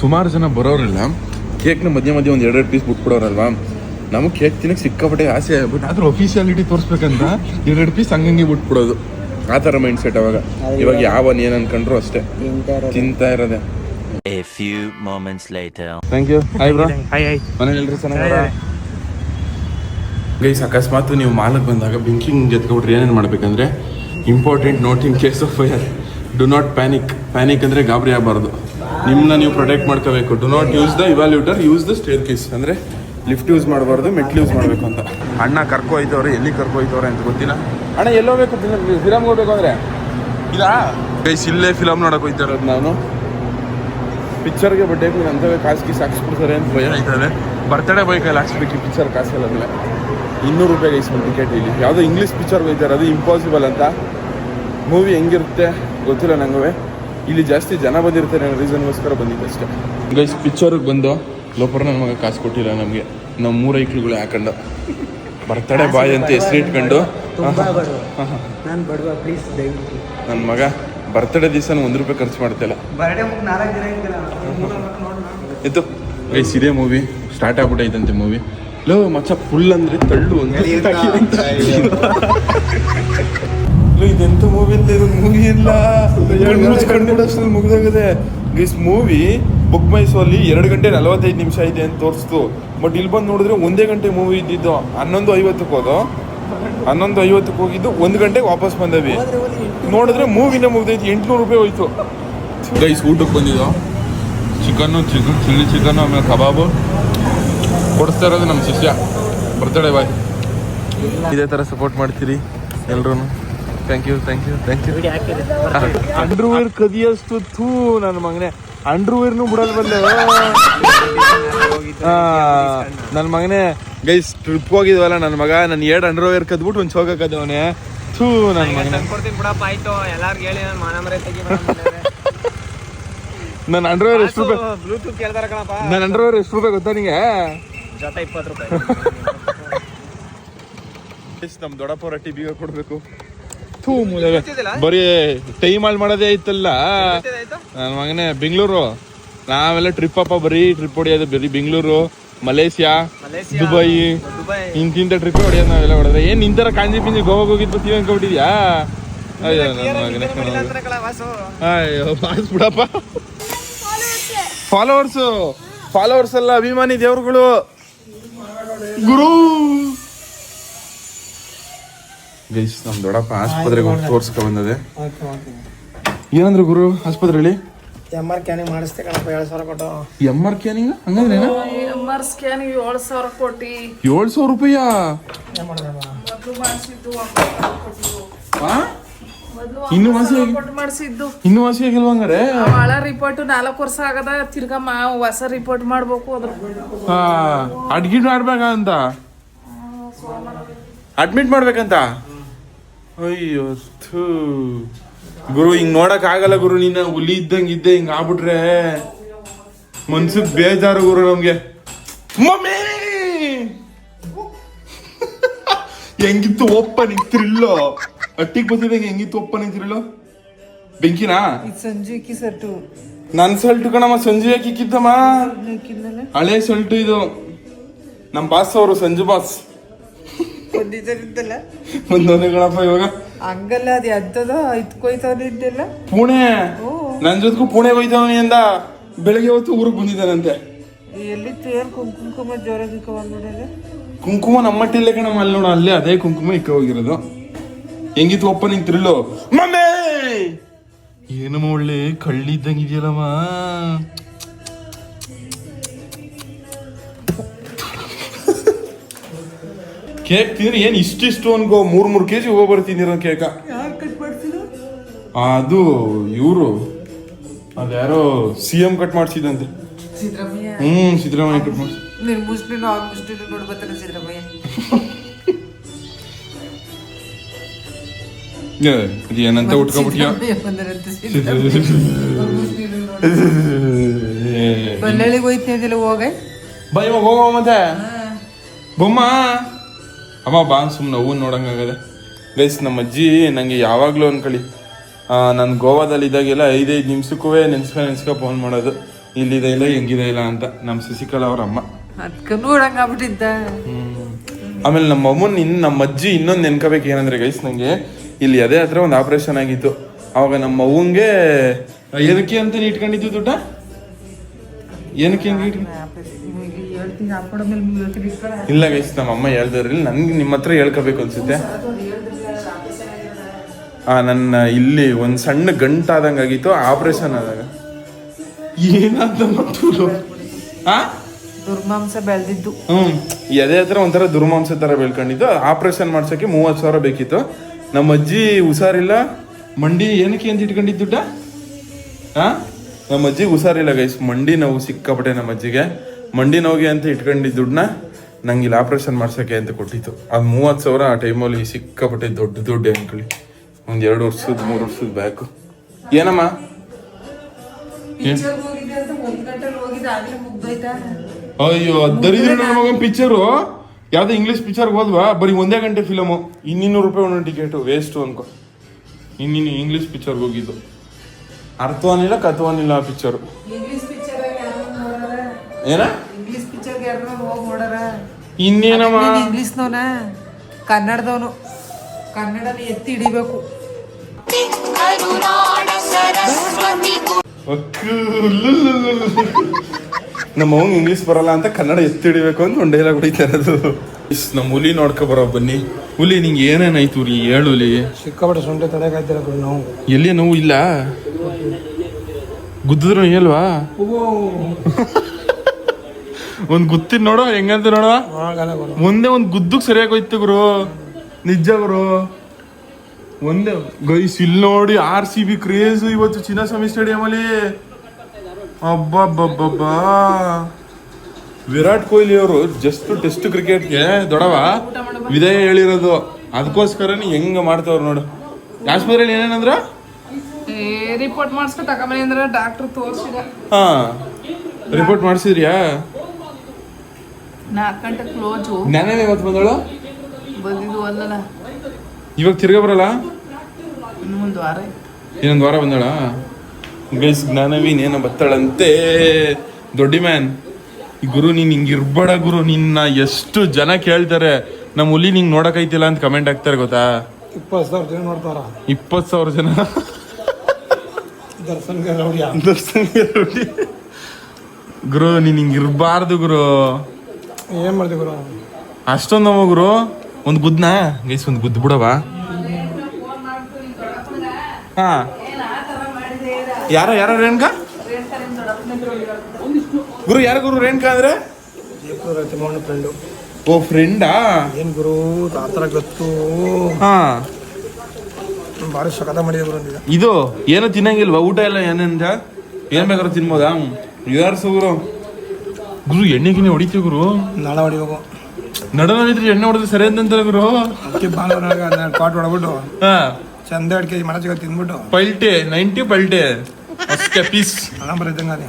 ಸುಮಾರು ಜನ ಬರೋರೆಲ್ಲ ಕೇಕ್ನ ಮಧ್ಯ ಮಧ್ಯ ಒಂದು ಎರಡೆರಡು ಪೀಸ್ ಬಿಟ್ಬಿಡೋರಲ್ವಾ ನಮಗೆ ಕೇಕ್ ತಿನ್ನಕ್ಕೆ ಸಿಕ್ಕಾಪಟ್ಟೆ ಆಸೆ ಬಟ್ ಆದ್ರೂ ಅಫಿಷಿಯಾಲಿಟಿ ತೋರಿಸ್ಬೇಕಂತ ಎರಡೆರಡು ಪೀಸ್ ಹಂಗಂಗೆ ಬಿಟ್ಬಿಡೋದು ಆ ಥರ ಮೈಂಡ್ ಸೆಟ್ ಅವಾಗ ಇವಾಗ ಯಾವನ್ ಏನ್ ಅನ್ಕೊಂಡ್ರು ಅಷ್ಟೇ. ತಿಂತಾ ಇರೋದೆ. A few moments later. Thank you Hi bro Hi hi. ಮನೇಲಿ ಎಲ್ಲರೂ ಚೆನ್ನಾಗಿದ್ದಾರೆ ಗೈಸ್ ಅಕಸ್ಮಾತ್ ನೀವು ಮಾಲಕ್ಕೆ ಬಂದಾಗ ಬೆಂಕಿಂಗ್ ಎತ್ಕೊಬಿಟ್ರೆ ಏನೇನು ಮಾಡ್ಬೇಕಂದ್ರೆ important note in case of fire do not panic panic ಅಂದರೆ ಗಾಬರಿ ಆಗಬಾರ್ದು. ನಿಮ್ಮನ್ನ ನೀವು ಪ್ರೊಟೆಕ್ಟ್ ಮಾಡ್ಕೋಬೇಕು. Do not use the elevator use the staircase ಅಂದರೆ ಲಿಫ್ಟ್ ಯೂಸ್ ಮಾಡಬಾರ್ದು ಮೆಟ್ಲ್ ಯೂಸ್ ಮಾಡಬೇಕು ಅಂತ. ಅಣ್ಣ ಕರ್ಕೊ ಹೋಯ್ತವ್ರೆ ಎಲ್ಲಿ ಕರ್ಕೊ ಹೋಯ್ತವ್ರೆ ಅಂತ ಗೊತ್ತಿಲ್ಲ. ಅಣ್ಣ ಎಲ್ಲೋ ಬೇಕು? ಫಿಲಮ್ ಹೋಗ್ಬೇಕು ಅಂದರೆ? ಇಲ್ಲ? ಗೈಸ್ ಇಲ್ಲೇ ಫಿಲಮ್ ನೋಡಕ್ಕೆ ಹೋಯ್ತಾ ಇರೋದು ನಾನು ಪಿಕ್ಚರ್ಗೆ ಬಡ್ಡೆ ಅಂತವೇ ಕಾಸು ಸಾಕ್ಸ್ ಹಾಕ್ಸ್ಬಿಡ್ತಾರೆ ಅಂತ ಭಯ. ಆಯ್ತದೆ. ಬರ್ತಡೇ ಬೈಕಲ್ಲಿ ಹಾಕ್ಸ್ಬೇಕು ಪಿಕ್ಚರ್ ಕಾಸೆಲ್ಲ ಮೇಲೆ. ಇನ್ನೂರು ರೂಪಾಯಿ ಇಸ್ಕೊಂಡು ಟಿಕೆಟ್ ಇಲ್ಲಿ. ಯಾವುದೋ ಇಂಗ್ಲೀಷ್ ಪಿಕ್ಚರ್ಗೆ ಹೋಯ್ತಾರೆ ಅದು ಇಂಪಾಸಿಬಲ್ ಅಂತ. ಮೂವಿ ಹೆಂಗಿರುತ್ತೆ? ಗೊತ್ತಿಲ್ಲ ನಂಗೆ ಇಲ್ಲಿ ಜಾಸ್ತಿ ಜನ ಬಂದಿರ್ತಾರೆ ಅನ್ನೋ ರೀಸನ್ಗೋಸ್ಕರ ಬಂದಿದ್ದೆ ಅಷ್ಟೇ. ಗೈಸ್ ಪಿಕ್ಚರ್ಗೆ ಬಂದು ಲೋಪರ್ ನನ್ನ ಮಗ ಕಾಸು ಕೊಟ್ಟಿಲ್ಲ ನಮಗೆ. ನಾವು ಮೂರು ಐಕ್ಳುಗಳು ಹಾಕೊಂಡು. ಬರ್ತಡೇ ಬಾಯ್ ಅಂತ ಹೆಸರು ಇಟ್ಕೊಂಡು ತುಂಬಾ ಬಡವ ನಾನು ಬಡವ ಪ್ಲೀಸ್ ದಯವಿಟ್ಟು. ನನ್ನ ಮಗ ಬರ್ತಡೇ ದಿವಸ ಒಂದು ರೂಪಾಯಿ ಖರ್ಚು ಮಾಡ್ತಿಲ್ಲ. ಇತ್ತು ಗೈಸ್ ಇದೇ ಮೂವಿ ಸ್ಟಾರ್ಟ್ ಆಗ್ಬಿಟ್ಟೈತಂತೆ ಮೂವಿ ಲೋ ಮಚ್ಚ ಫುಲ್ ಅಂದ್ರೆ ತಳ್ಳು ಅಂತ [laughs] ಇದೆಂತ ಮೂವಿ ಇಲ್ಲ. ಇದು ಮೂವಿ ಇಲ್ಲ ಕಣ್ಣು ಮುಗ್ದೋಗಿದೆ guys movie BookMyShow ಅಲ್ಲಿ ಎರಡು ಗಂಟೆ ನಲವತ್ತೈದು ನಿಮಿಷ ಇದೆ ಅಂತ ತೋರಿಸ್ತು. ಬಟ್ ಇಲ್ಲಿ ಬಂದು ನೋಡಿದ್ರೆ ಒಂದೇ ಗಂಟೆ ಮೂವಿ ಇದ್ದಿದ್ದು. ಹನ್ನೊಂದು ಐವತ್ತಕ್ಕೆ ಹೋದೋ. ಹನ್ನೊಂದು ಐವತ್ತಕ್ಕೆ ಹೋಗಿದ್ದು ಒಂದು ಗಂಟೆಗೆ ವಾಪಸ್ ಬಂದವಿ. ನೋಡಿದ್ರೆ ಮೂವಿನ ಮುಗ್ದೈತಿ ಎಂಟುನೂರು ರೂಪಾಯಿ ಹೋಯ್ತು. ಗೈಸ್ ಊಟಕ್ಕೆ ಬಂದಿದ್ದು? ಚಿಕನ್ನು ಚಿಕನ್ ಚಿಲ್ಲಿ ಚಿಕನ್ ಆಮೇಲೆ ಕಬಾಬು. ಕೊಡಿಸ್ತಾ ಇರೋದು ನಮ್ಮ ಶಿಷ್ಯ. ಬರ್ತಡೇ ಬಾಯ್ ಇದೇ ಥರ ಸಪೋರ್ಟ್ ಮಾಡ್ತೀರಿ ಎಲ್ರೂ thank you thank you thank you underwear ಕದಿಯಷ್ಟು ಥೂ ನನ್ನ ಮಗನೇ. ಅಂಡರ್ವೇರ್ನು ಬಂದೆ. [laughs] ನನ್ನ ಮಗನೇ ಗೈಸ್ ಟ್ರಿಪ್ ಹೋಗಿದ್ವಲ್ಲ ನನ್ನ ಮಗ ನನ್ನ ಎರಡು ಅಂಡರ್ವೇರ್ ಕದ್ಬಿಟ್ಟು ಒಂದು ಚೋಗ ಕದವನೆ ಥೂ ನನ್ನ ಮಗನೇ. ಕೊಡ್ತೀನಿ ಬಿಡಪ್ಪ ಆಯ್ತು. ಎಲ್ಲಾರ್ಗೆ ಹೇಳಿ ನಾನು ಮಾನ ಮರೆ ತೆಗಿ ನನ್ನ ಅಂಡರ್ವೇರ್ ಎಷ್ಟು ರೂಪಾಯಿ ಬ್ಲೂಟೂತ್ ಕೇಳ್ತಾರ ಕಣಪ್ಪ. ನನ್ನ ಅಂಡರ್ವೇರ್ ಎಷ್ಟು ರೂಪಾಯಿ ಗೊತ್ತಾ ನಿಂಗೆ? ಜೊತೆ ಇಪ್ಪತ್ತು ರೂಪಾಯಿ. ನಮ್ಮ ದೊಡ್ಡಪ್ಪ ರೊಟ್ಟಿ ಬೀಗ ಕೊಡಬೇಕು. ಥೂ. ಬರೀ ಟೈಮ್ ಅಲ್ಲಿ ಮಾಡೋದೇ ಇತ್ತಲ್ಲ. ನನ್ನ ಮಗನೇ ಬೆಂಗಳೂರು. ನಾವೆಲ್ಲ ಟ್ರಿಪ್ ಅಪ್ಪ ಬರೀ ಟ್ರಿಪ್ ಹೊಡಿಯೋದು ಬರೀ ಬೆಂಗಳೂರು. ಮಲೇಷ್ಯಾ ದುಬೈ ಇಂತಿಂತ ಟ್ರಿಪ್ ಹೊಡೆಯೋದು ನಾವೆಲ್ಲ ಹೊಡೆದ್ರೆ. ಏನ್ ನಿಂತರ ಕಾಂಜಿ ಪಿಂಜಿ ಗೋವಾಗ ಹೋಗಿದ್ದು ತೀವ್ ಅನ್ಕೊಬಿಟ್ಟಿದ್ಯಾ ಅಯ್ಯೋ ಅಯ್ಯೋ ಪಾಸ್ ಬಿಡಪ್ಪ. ಫಾಲೋವರ್ಸು ಫಾಲೋವರ್ಸ್ ಎಲ್ಲ ಅಭಿಮಾನಿ ದೇವ್ರುಗಳು. ಗುರು. ಗೈಸ್ ನಮ್ ದೊಡ್ಡಪ್ಪ ಆಸ್ಪತ್ರೆಗೆ ಹೋಗಿ ತೋರ್ಸ್ಕೊ ಬಂದದೆ. ಏನಂದ್ರು ಗುರು ಆಸ್ಪತ್ರೆಯಲ್ಲಿ ಎಂ ಆರ್ ಕ್ಯಾನಿಂಗ್ ಮಾಡಿಸ್ತೆ ಕಣಪ್ಪ ಏಳು ಸಾವಿರ ಕೊಟ್ಟು. ಎಂ ಆರ್ ಕ್ಯಾನಿಂಗ್ ಹಂಗಂದ್ರೆ ಎಂ ಆರ್ ಸ್ಕ್ಯಾನಿಂಗ್ ಏಳು ಸಾವಿರ ಕೊಟ್ಟು. ಏಳು ಸಾವಿರ ರೂಪಾಯ ಮೊದಲು ಮಾಡಿಸಿದ್ದು ಮೊದಲು ಇನ್ನು ವಾಸಿ ಕೊಟ್ಟು ಮಾಡಿಸಿದ್ದು. ಇನ್ನು ವಾಸಿ ಆಗಿಲ್ವ ಹಂಗಾರೆ ಹಳ ರಿಪೋರ್ಟ್ ನಾಲ್ಕು ವರ್ಷ ಆಗದ ತಿರ್ಗಮ್ಮ ಹೊಸ ರಿಪೋರ್ಟ್ ಮಾಡ್ಬೇಕು ಅದ್ರ ಹಾ ಅಡ್ಮಿಟ್ ಮಾಡ್ಬೇಕ ಅಂತ? ಅಡ್ಮಿಟ್ ಮಾಡ್ಬೇಕಂತ? ಅಯ್ಯೋ ಥೂ. ಗುರು ಹಿಂಗ್ ನೋಡಕ್ ಆಗಲ್ಲ ಗುರು ನೀನು ಹುಲಿ ಇದ್ದಂಗೆ ಇದ್ದೆ ಹಿಂಗ್ ಆಗ್ಬಿಟ್ರೆ. ಮನ್ಸಿಗೆ ಬೇಜಾರು ಗುರು ನಮ್ಗೆ. ಮಮ್ಮಿ! ಹೆಂಗಿತ್ತು ಒಪ್ಪ ಥ್ರಿಲ್ಲೋ? ಅಟ್ಟಿಗೆ ಬಂದಿದ್ದಂಗೆ ಹೆಂಗಿತ್ತು ಒಪ್ಪ ಥ್ರಿಲ್ಲೋ? ಬೆಂಕಿನಾ? ಸಂಜೆ ಕಿಸಟ್ಟು ನನ್ ಸಲ್ಟು ಕಣಮ್ಮ ಸಂಜೆ ಹಾಕಿಕ್ಕಿದ್ದಮ್ಮ ಹಳೆ ಸಲ್ಟು ಇದು. ನಮ್ ಬಾಸ್ ಅವರು ಸಂಜು ಬಾಸ್ ಬಂದಿದ್ದಲ್ಲ ಒಂದೊಂದೇ ಕಣಪ್ಪ ಇವಾಗ. ಹಂಗಲ್ಲ ಅದು ಎದ್ದದ ಇದ್ಕೊಯ್ತವ್ರಿದ್ದೆಲ್ಲ ಪುಣೆ. ನನ್ ಜೊತೆಗೂ ಪುಣೆಗೆ ಹೋಯ್ತವನಿ ಅಂದ. ಬೆಳಗ್ಗೆ ಹೊತ್ತು ಊರಿಗೆ ಬಂದಿದ್ದಾನಂತೆ. ಎಲ್ಲಿತ್ತು ಏನು ಕುಂಕುಮ ಜ್ವರ ಗಿಕ್ಕ ಬಂದ್ಬಿಟ್ಟಿದೆ ಕುಂಕುಮ ನಮ್ಮಟ್ಟಿಲ್ಲ ಕಣಮ್ಮ ಅಲ್ಲಿ ನೋಡ ಅಲ್ಲೇ ಅದೇ ಕುಂಕುಮ ಇಕ್ಕ ಹೋಗಿರೋದು ಹೆಂಗಿತ್ತು ಒಪ್ಪ ನಿಂಗೆ ತಿರುಳು ಮಮ್ಮೇ! ಏನಮ್ಮ ಒಳ್ಳೆ ಕಳ್ಳಿದ್ದಂಗೆ ಕೇಕ್ ತಿಂದ್ರೆ ಏನ್ ಇಷ್ಟಿಷ್ಟು ಅನ್ಕೋ ಮೂರು ಕೆ ಕೆಜಿ ಹೋಗಿ ಬರ್ತಿದ್ದೀರ ಕೇಕ? ಅದು ಇವರು ಅದ್ಯಾರೋ ಸಿ ಎಂ ಕಟ್ ಮಾಡ್ಸಿದಂತೆ ಹ್ಞೂ ಹ್ಮ್ ಸಿದ್ದರಾಮಯ್ಯ ಕಟ್ ಮಾಡಿಸಿ ಏನಂತ ಉಟ್ಕೊಂಡ್ಬಿಟ್ಯ ಬಳ್ಳಾಳಿಗೆ ಹೋಯ್ತಿದ್ದಿಲ್ಲ ಹೋಗ? ಬೈ ಹೋಗೋ ಮತ್ತೆ. [laughs] ಬೊಮ್ಮ. ಅಮ್ಮ ಬಾ ಸುಮ್ಮನೆ ಹೂವು ನೋಡೋಂಗಾಗದೆ ಗೈಸ್ ನಮ್ಮ ಅಜ್ಜಿ ನನಗೆ ಯಾವಾಗಲೂ ಅನ್ಕೊಳ್ಳಿ. ನಾನು ಗೋವಾದಲ್ಲಿ ಇದ್ದಾಗೆಲ್ಲ ಐದೈದು ನಿಮಿಷಕ್ಕೂ ನೆನ್ಸ್ಕ ನೆನ್ಸ್ಕ ಫೋನ್ ಮಾಡೋದು. ಇಲ್ಲಿದೆ ಇಲ್ಲ ಹೆಂಗಿದೆ ಇಲ್ಲ ಅಂತ. ನಮ್ಮ ಶಶಿಕಲಾ ಅವ್ರ ಅಮ್ಮ. ಆಮೇಲೆ ನಮ್ಮ ಅಮ್ಮನ ಇನ್ನು ನಮ್ಮ ಅಜ್ಜಿ ಇನ್ನೊಂದು ನೆನ್ಕೋಬೇಕು ಏನಂದ್ರೆ ಗೈಸ್ ನನಗೆ ಇಲ್ಲಿ ಅದೇ ಹತ್ರ ಒಂದು ಆಪರೇಷನ್ ಆಗಿತ್ತು. ಅವಾಗ ನಮ್ಮ ಅವ್ವಂಗೆ ಏನಕ್ಕೆ ಅಂತ ಇಟ್ಕೊಂಡಿದ್ದು ದುಡ್ಡ? ಏನಕ್ಕೆ ಇಲ್ಲ ಗೈಸ್ ನಮ್ಮ ಅಮ್ಮ ಹೇಳ್ದಿರಲಿಲ್ಲ. ನನ್ಗೆ ನಿಮ್ಮ ಹತ್ರ ಹೇಳ್ಕೋಬೇಕು ಅನ್ಸುತ್ತೆ. ಆ ನನ್ನ ಇಲ್ಲಿ ಒಂದು ಸಣ್ಣ ಗಂಟಾದಂಗೆ ಆಗಿತ್ತು ಆಪರೇಷನ್ ಆದಾಗ. ಮತ್ತು ಹಾಂ ದುರ್ಮಾಂಸ ಬೆಳೆದಿದ್ದು. ಹ್ಮ್. ಎದೆ ಹತ್ರ ಒಂಥರ ದುರ್ಮಾಂಸ ತರ ಬೆಳ್ಕೊಂಡಿದ್ದು. ಆಪರೇಷನ್ ಮಾಡ್ಸಕ್ಕೆ ಮೂವತ್ತು ಸಾವಿರ ಬೇಕಿತ್ತು. ನಮ್ಮ ಅಜ್ಜಿ ಹುಷಾರಿಲ್ಲ. ಮಂಡಿ ಏನಕ್ಕೆ ಅಂತ ಇಟ್ಕೊಂಡಿದ್ದು ದುಡ್ಡ? ಆ? ನಮ್ಮ ಅಜ್ಜಿ ಹುಷಾರಿಲ್ಲ ಗೈಸ್ ಮಂಡಿ ನಾವು ಸಿಕ್ಕಾಪಟ್ಟೆ ನಮ್ಮ ಅಜ್ಜಿಗೆ. ಮಂಡಿ ನೋವಿಗೆ ಅಂತ ಇಟ್ಕೊಂಡಿದ್ದ ದುಡ್ಡನ್ನ ನಂಗೆ ಇಲ್ಲಿ ಆಪರೇಷನ್ ಮಾಡ್ಸೋಕ್ಕೆ ಅಂತ ಕೊಟ್ಟಿತ್ತು. ಅದು ಮೂವತ್ತು ಸಾವಿರ ಆ ಟೈಮಲ್ಲಿ ಸಿಕ್ಕಾಪಟ್ಟೆ ದೊಡ್ಡ ದುಡ್ಡು ಅನ್ಕೊಳ್ಳಿ ಒಂದು ಎರಡು ವರ್ಷದ ಮೂರು ವರ್ಷದ ಬ್ಯಾಕು ಏನಮ್ಮ? ಅಯ್ಯೋ ದರಿದ್ರೆ ನನ್ನ ಮಗನ್ ಪಿಕ್ಚರು ಯಾವ್ದೋ ಇಂಗ್ಲೀಷ್ ಪಿಕ್ಚರ್ ಹೋದ್ವಾ? ಬರೀ ಒಂದೇ ಗಂಟೆ ಫಿಲಮು ಇನ್ನೂರು ರೂಪಾಯಿ ಒಂದೊಂದು ಟಿಕೆಟು ವೇಸ್ಟು ಅನ್ಕೊ. ಇನ್ನಿನ್ನು ಇಂಗ್ಲೀಷ್ ಪಿಕ್ಚರ್ಗೆ ಹೋಗಿದ್ದು. ಅರ್ಥವಾನಿಲ್ಲ ಕಥವನಿಲ್ಲ ಆ ಪಿಕ್ಚರು ಏನ? ಇಂಗ್ಲಿಷ್ ಪಿಕ್ಚರ್ ಯಾರು ಹೋಗಿ ನೋಡಾರ. ಇನ್ನೇನಮ್ಮ ಇಂಗ್ಲಿಷ್ನವನ ಕನ್ನಡದವನು ಕನ್ನಡನ ಎತ್ತಿ ಹಿಡಿಬೇಕು. ನಮ್ಮ ಅವ್ನ್ ಇಂಗ್ಲಿಷ್ ಬರಲ್ಲ ಅಂತ ಕನ್ನಡ ಎತ್ತಿ ಹಿಡಿಬೇಕು. ಅಂತ ಒಂದು ಡೈಲಾಗ್ ಹೊಡಿತಾ ಇರೋದು ಇಸ್ ನಮ್ಮ ಹುಲಿ ನೋಡ್ಕೊ ಬರೋ ಬನ್ನಿ ಹುಲಿ ನಿಂಗೆ ಏನೇನಾಯ್ತು ರೀ ಹೇಳು ಹುಲಿ ಸಿಕ್ಕಾಪಟ್ಟೆ ಸೊಂಟೆ ತಡೆಗಾಯ್ತಿರ ನಾವು ಎಲ್ಲಿ ನೋವು ಇಲ್ಲ ಗುದ್ದಿದ್ರು ಹೇಳ್ವಾ ಒಂದ್ ಗುತ್ತಿನ ನೋಡುವ ಹೆಂಗಂತ ನೋಡುವ ಮುಂದೆ ಒಂದೇ ಒಂದ್ ಗುದ್ದಕ್ ಸರಿಯಾಗಿ ಹೋಯ್ತು ಗುರು. ನಿಜ ಗುರು. ಒಂದೇ ಗೈಸ್ ಇಲ್ಲಿ ನೋಡಿ ಆರ್ ಸಿ ಬಿ ಕ್ರೇಜ್ ಇವತ್ತು ಚಿನ್ನಸ್ವಾಮಿ ಸ್ಟೇಡಿಯಂ ಅಲ್ಲಿ. ಅಬ್ಬಬ್ಬಬ್ಬಬ್ಬಾ ವಿರಾಟ್ ಕೊಹ್ಲಿ ಅವರು ಜಸ್ಟ್ ಟೆಸ್ಟ್ ಕ್ರಿಕೆಟ್ಗೆ ದೊಡವ. ವಿದಾಯ ಹೇಳಿರೋದು. ಅದಕ್ಕೋಸ್ಕರನೇ ಹೆಂಗ ಮಾಡ್ತಾವ್ರು ನೋಡು. ಆಸ್ಪತ್ರೆಯಲ್ಲಿ ಏನೇನಂದ್ರ ರಿಪೋರ್ಟ್ ಮಾಡಿಸ್ಕೊ ಡಾಕ್ಟರ್ ತೋರಿಸಿದ. ಹಾ. ರಿಪೋರ್ಟ್ ಮಾಡಿಸಿದ್ರಿಯಾ ನಾಲ್ಕು ಗಂಟೆ ಕ್ಲೋಸು ನಾನೇನು ಇವತ್ತು ಬಂದಳು? ಬಂದಿದ್ದು ಅಲ್ಲಲ್ಲ ಇವಾಗ ತಿರ್ಗಾ ಬರಲ್ಲ? ಇನ್ನು ಒಂದು ವಾರ ಇನ್ನೊಂದು ವಾರ ಬಂದಳ? ಗೈಸ್ ಜ್ಞಾನವಿ ಏನೋ ಬತ್ತಳಂತೆ. ದೊಡ್ಡ ಮ್ಯಾನ್. ಗುರು ನೀನ್ ಹಿಂಗ್ ಇರ್ಬೇಡ ಗುರು ನಿನ್ನ ಎಷ್ಟು ಜನ ಕೇಳ್ತಾರೆ. ನಮ್ಮ ಹುಲಿ ನಿಂಗ್ ನೋಡಕೈತಿಲ್ಲ ಅಂತ ಕಮೆಂಟ್ ಹಾಕ್ತಾರೆ ಗೊತ್ತಾ? ಇಪ್ಪತ್ತು ಸಾವಿರ ಜನ ನೋಡ್ತಾರ? ಇಪ್ಪತ್ತು ಸಾವಿರ ಜನ. ದರ್ಶನ್ಗೆ ದರ್ಶನ್ ರೆಡ್ಡಿ. ಗುರು ನೀನ್ ಹಿಂಗ್ ಇರ್ಬಾರ್ದು ಗುರು. ಏನ್ ಮಾಡ್ತೀವಿ ಗುರು? ಅಷ್ಟೊಂದು ನಮ್ಮ ಗುರು. ಒಂದು ಗುದ್ನ? ಗೈಸ್ ಒಂದು ಗುದ್ದು ಬಿಡವ ಹಾ. ಯಾರ ಯಾರ ರೇಣುಕಾ? ಗುರು ಯಾರ ಗುರು ರೇಣುಕಾ ಅಂದ್ರೆ? ಜಯಪುರ ತಿಮ್ಮಣ್ಣ ಫ್ರೆಂಡು ಓ ಫ್ರೆಂಡಾ ಏನ್ ಗುರು ತಾತರ ಥರ ಗೊತ್ತು. ಹಾ. ಭಾರಿ ಸಖತ ಮಾಡಿದೆ ಗುರು ಇದು ಏನು ತಿನ್ನಂಗಿಲ್ವಾ? ಊಟ ಎಲ್ಲ ಏನಂತ ಏನ್ ಬೇಕಾದ್ರೂ ತಿನ್ಬೋದಾ? ಯಾರು ಗುರು? ಗುರು ಎಣ್ಣೆ ಗಿಣ್ಣೆ ಹೊಡಿತೀವಿ ಗುರು? ನಾಳೆ ಹೊಡಿಬೇಕು. ನಡನಿದ್ರೆ ಎಣ್ಣೆ ಹೊಡೆದ್ರೆ ಸರಿ ಅಂತ ಗುರು? ಅದಕ್ಕೆ ಭಾನುವಾರ ಹನ್ನೆರಡು ಕಾಟ್ ಹೊಡ್ಬಿಟ್ಟು ಹಾ. ಚಂದ ಎರಡು ಕೆ ಜಿ ಮನ ಸಿಗ ತಿಂದ್ಬಿಟ್ಟು. ಪಲ್ಟೆ ನೈಂಟಿ ಪಲ್ಟೆ. ಅಷ್ಟೇ ಪೀಸ್ ಹಣ ಬರಿದ್ದಂಗೆ ಅದೇ.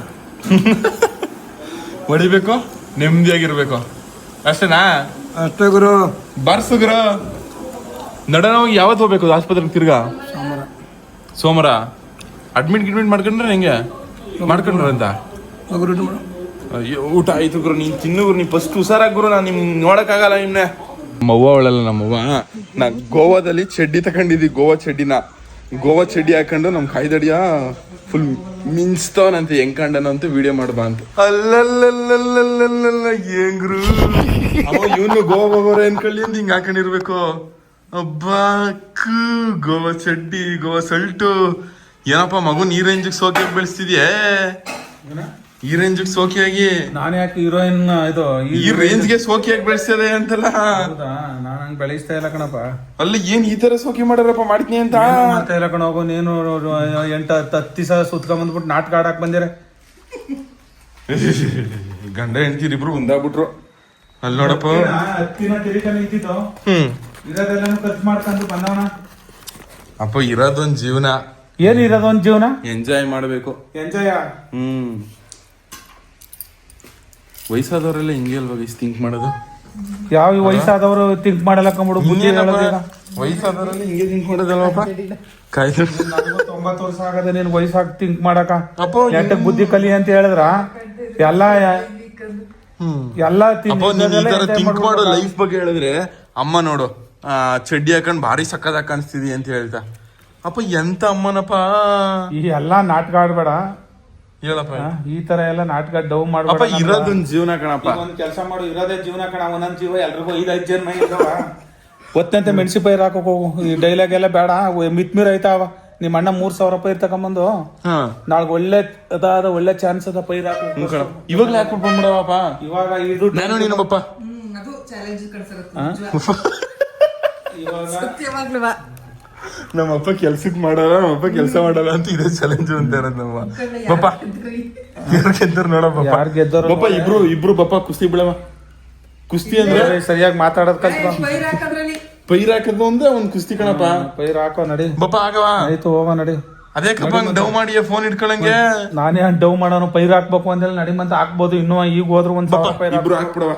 ಹೊಡಿಬೇಕು ನೆಮ್ಮದಿಯಾಗಿರ್ಬೇಕು. ಅಷ್ಟೇನಾ? ಅಷ್ಟೇ ಗುರು. ಬಾರ್ಸುಗ್ರು ನಡನ ಹೋಗಿ ಯಾವತ್ತು ಹೋಗ್ಬೇಕು ಆಸ್ಪತ್ರೆಗೆ ತಿರ್ಗಾ? ಸೋಮವಾರ. ಸೋಮವಾರ? ಅಡ್ಮಿಟ್ ಗಿಡ್ಮಿಟ್ ಮಾಡ್ಕೊಂಡ್ರೆ ಹೆಂಗೆ? ಮಾಡ್ಕೊಂಡ್ರಂತ? ಮಾಡು ಅಯ್ಯೋ ಊಟ ಆಯ್ತು ಗುರು ನೀನ್ ತಿನ್ನು ಗುರು ನೀನ್ ಫಸ್ಟ್ ಹುಷಾರಾಗ್ ಗುರು ನಾನು ನಿಮ್ ನೋಡಕ್ಕಾಗಲ್ಲ ನಿಮ್ನೆ. ನಮ್ಮವ್ವ ಅವಳಲ್ಲ ನಮ್ಮವ್ವ. ನಾ ಗೋವಾದಲ್ಲಿ ಚಡ್ಡಿ ತಗೊಂಡಿದ್ದಿ ಗೋವಾ ಚಡ್ಡಿನ. ಗೋವಾ ಚಡ್ಡಿ ಹಾಕೊಂಡು ನಮ್ಮ ಕಾಯ್ದಡಿಯ ಫುಲ್ ಮಿಂಚ್ತವನಂತೆ ಹೆಂಗ್ ಕಂಡನ ಅಂತ ವಿಡಿಯೋ ಮಾಡ್ಬಾ ಅಂತ. ಅಲ್ಲಲ್ಲಲ್ಲಲ್ಲಲ್ಲಲ್ಲ ಇವನು ಗೋವಾ ಹೋಗೋರ ಅನ್ಕೊಳ್ಳಿ ಅಂತ ಹಿಂಗ್ ಹಾಕೊಂಡಿರ್ಬೇಕು. ಅಬ್ಬಾ ಕು ಗೋವಾ ಚಡ್ಡಿ ಗೋವಾ ಸಲ್ಟು ಏನಪ್ಪ ಮಗು ಈ ರೇಂಜಿಗೆ ಸೋಕಿಯಾಗಿ ಬೆಳೆಸ್ತಿದ್ಯೇ? ಈ ರೇಂಜ್ ಸೋಕಿಯಾಗಿ ನಾನು ಯಾಕೆ ಹೀರೋಯಿನ್ ಇದು ಈ ರೇಂಜ್ಗೆ ಸೋಕಿಯಾಗಿ ಬೆಳೆಸ್ತದೆ ಅಂತಲ್ಲ? ಹೌದಾ? ನಾನು ಹಂಗ್ ಬೆಳೆಸ್ತಾ ಇಲ್ಲ ಕಣಪ್ಪ. ಅಲ್ಲಿ ಏನ್ ಈ ತರ ಸೋಕಿ ಮಾಡಾರಪ್ಪ ಮಾಡ್ತೀನಿ ಅಂತ? ಮಾಡ್ತಾ ಇಲ್ಲ ಕಣ ಹೋಗೋ ನೀನು ಎಂಟ ಹತ್ತು ಸಹ ಸುತ್ಕೊಂಡ್ ಬಂದ್ಬಿಟ್ಟು ನಾಟಕ ಆಡಕ್ ಬಂದಿರ. [laughs] ಗಂಡ ಹೆಂಡತಿ ಇಬ್ರು ಮುಂದಾಗ್ಬಿಟ್ರು ಅಲ್ಲಿ ನೋಡಪ್ಪ. ಹತ್ತಿನ ತಿರಿಕ ನಿಂತಿದ್ದು? ಹ್ಮ್. ಇರೋದೆಲ್ಲ ಖರ್ಚು ಮಾಡ್ಕೊಂಡು ಬಂದವನ? ಅಪ್ಪ ಇರೋದೊಂದ್ ಜೀವನ. ಏನ್ ಇರೋದೊಂದ್ ಜೀವನ? ಎಂಜಾಯ್ ಮಾಡ್ಬೇಕು. ಎಂಜಾಯ್ ಹ್ಮ್. ವಯಸ್ಸಾದವರೆಲ್ಲ ಹಿಂಗೆ ಅಲ್ವಾ ಇಷ್ಟು ಥಿಂಕ್ ಮಾಡೋದು? ಯಾವ ವಯಸ್ಸಾದವರು ಥಿಂಕ್ ಮಾಡಲ್ಲ ಕಂಬಿಡು ಬುದ್ಧಿ? ಹೇಳೋದೀಗ ವಯಸ್ಸಾದವರೆಲ್ಲ ಹಿಂಗೆ ಥಿಂಕ್ ಮಾಡೋದಲ್ವಪ್ಪ? ಕಾಯ್ದು. ತೊಂಬತ್ತು ವರ್ಷ ಆಗದ ನೀನು ವಯಸ್ಸಾಗಿ ಥಿಂಕ್ ಮಾಡಕ ಅಪ್ಪ ನೆಟ್ಟಗ್ ಬುದ್ಧಿ ಕಲಿ ಅಂತ ಹೇಳಿದ್ರ? ಎಲ್ಲ ಎಲ್ಲ ಥಿಂಕ್ ಮಾಡೋ ಲೈಫ್ ಬಗ್ಗೆ ಹೇಳಿದ್ರೆ ಅಮ್ಮ ನೋಡು ಚಡ್ಡಿ ಹಾಕೊಂಡ್ ಭಾರಿ ಸಕ್ಕದಾಗ ಕಾಣಿಸ್ತಿದಿ ಅಂತ ಹೇಳ್ತಾ. ಅಪ್ಪ ಎಂತ ಅಮ್ಮನಪ್ಪ? ಈ ಎಲ್ಲಾ ನಾಟಕ ಆಡ್ಬೇಡ. ಹೇಳಪ್ಪ. ಈ ತರ ಎಲ್ಲ ನಾಟಕ ಡೌ ಮಾಡಪ್ಪ ಇರೋದು ಇರೋದೊಂದ್ ಜೀವನ ಕಣಪ್ಪ. ಒಂದ್ ಕೆಲಸ ಮಾಡು ಇರೋದೇ ಜೀವನ ಕಣ ಒಂದೊಂದ್ ಜೀವ ಎಲ್ರಿಗೂ ಐದ್ ಐದ್ ಜನ್ಮ ಇರ್ತಾವ. ಒತ್ತಂತೆ ಮೆಣಸಿ ಪೈರ್ ಹಾಕೋಕ್ ಹೋಗು. ಈ ಡೈಲಾಗ್ ಎಲ್ಲ ಬೇಡ. ಮಿತ್ಮೀರ್ ಐತಾವ ನಿಮ್ಮ ಅಣ್ಣ ಮೂರ್ ಸಾವಿರ ಪೈರ್ ತಗೊಂಬಂದು ಹಾ. ನಾಳೆ ಒಳ್ಳೆ ಅದಾದ ಒಳ್ಳೆ ಚಾನ್ಸ್ ಅದ ಪೈರ್ ಹಾಕು ಇವಾಗ್ಲೇ ಹಾಕ್ಬಿಟ್ಟು ಬಂದ್ಬಿಡವಪ್ಪ. ಇವಾಗ ಇದು ನಾನು ನೀನು ಅದು ಚಾಲೆಂಜ್ ಇವಾಗ ಸತ್ಯವಾಗ್ಲೂ ನಮ್ಮಪ್ಪ ಕೆಲ್ಸಕ್ ಮಾಡಲ್ಲ ನಮ್ಮಪ್ಪ ಕೆಲಸ ಮಾಡಲ್ಲ ಅಂತ ಇದೇ ಚಾಲೆಂಜ್ ಅಂತ ಇರೋದು ನಮ್ಮ ಬಪ್ಪ ಯಾರು ಗೆದ್ದರು ನೋಡಪ್ಪ ಯಾರು ಗೆದ್ದರು ಬಪ್ಪ ಇಬ್ರು ಇಬ್ರು ಬಪ್ಪ ಕುಸ್ತಿ ಬಿಡವ ಕುಸ್ತಿ ಅಂದ್ರೆ ಸರಿಯಾಗಿ ಮಾತಾಡೋದ್ ಕಲ್ತ್ಕೊ. ಪೈರ್ ಹಾಕದ್ ಅಂದ್ರೆ ಒಂದ್ ಕುಸ್ತಿ ಕಣಪ್ಪ. ಪೈರ್ ಹಾಕೋ ನಡಿ. ಪಪ್ಪ ಆಗವಾ. ಆಯ್ತು ಹೋಗೋ ನಡಿ. ಅದೇ ಕಪ್ಪ ಡವ್ ಮಾಡಿ ಫೋನ್ ಇಟ್ಕೊಳಂಗೆ. ನಾನೇ ಡೌ ಮಾಡೋನು ಪೈರ್ ಹಾಕ್ಬೇಕು ಅಂದ್ರೆ ನಡಿ ಮತ್ತೆ ಹಾಕ್ಬೋದು. ಇನ್ನು ಈಗ ಹೋದ್ರು ಒಂದ್ ಸಾವಿರ ಬಪ್ಪ ಪೈರ್ ಇಬ್ರು ಹಾಕ್ಬಿಡವ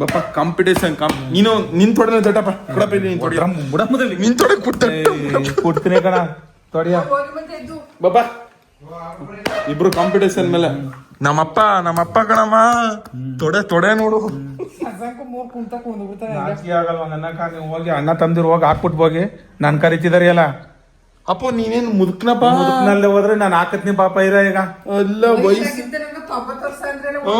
ಬಪ್ಪ ಕಾಂಪಿಟೇಷನ್ ನೀನು ನಿನ್ ತೊಡನೆ ತಟಪ್ಪ ಕೊಡಪ್ಪ ಇಲ್ಲಿ ನಿನ್ ತೊಡಿ ಬುಡಮದಲ್ಲಿ ನಿನ್ ತೊಡೆ ಬಿಡ್ತ ಕೊಡ್ತೀನಿ ಕಣ. ತೊಡಿಯ ಬಪ್ಪ ಇಬ್ರು ಕಾಂಪಿಟೇಷನ್ ಮೇಲೆ. ನಮ್ಮಪ್ಪ ನಮ್ಮಪ್ಪ ಕಣಮ್ಮ ತೊಡೆ ತೊಡೆ ನೋಡು. ಆಗಲ್ವಾ ನೀವು ಹೋಗಿ ಅಣ್ಣ ತಂದಿರು ಹೋಗಿ ಹಾಕ್ಬಿಟ್ಟು ಹೋಗಿ. ನಾನು ಕರಿತಿದಾರಿ ಎಲ್ಲ. ಅಪ್ಪ ನೀನೇನು ಮುದುಕ್ನಪ್ಪ? ಮುದುಕ್ನಲ್ಲಿ ಹೋದ್ರೆ ನಾನು ಹಾಕತ್ನಿ ಪಾಪ ಇರ ಈಗ. ಅಲ್ಲ ವಯಸ್ಸು ಹಾ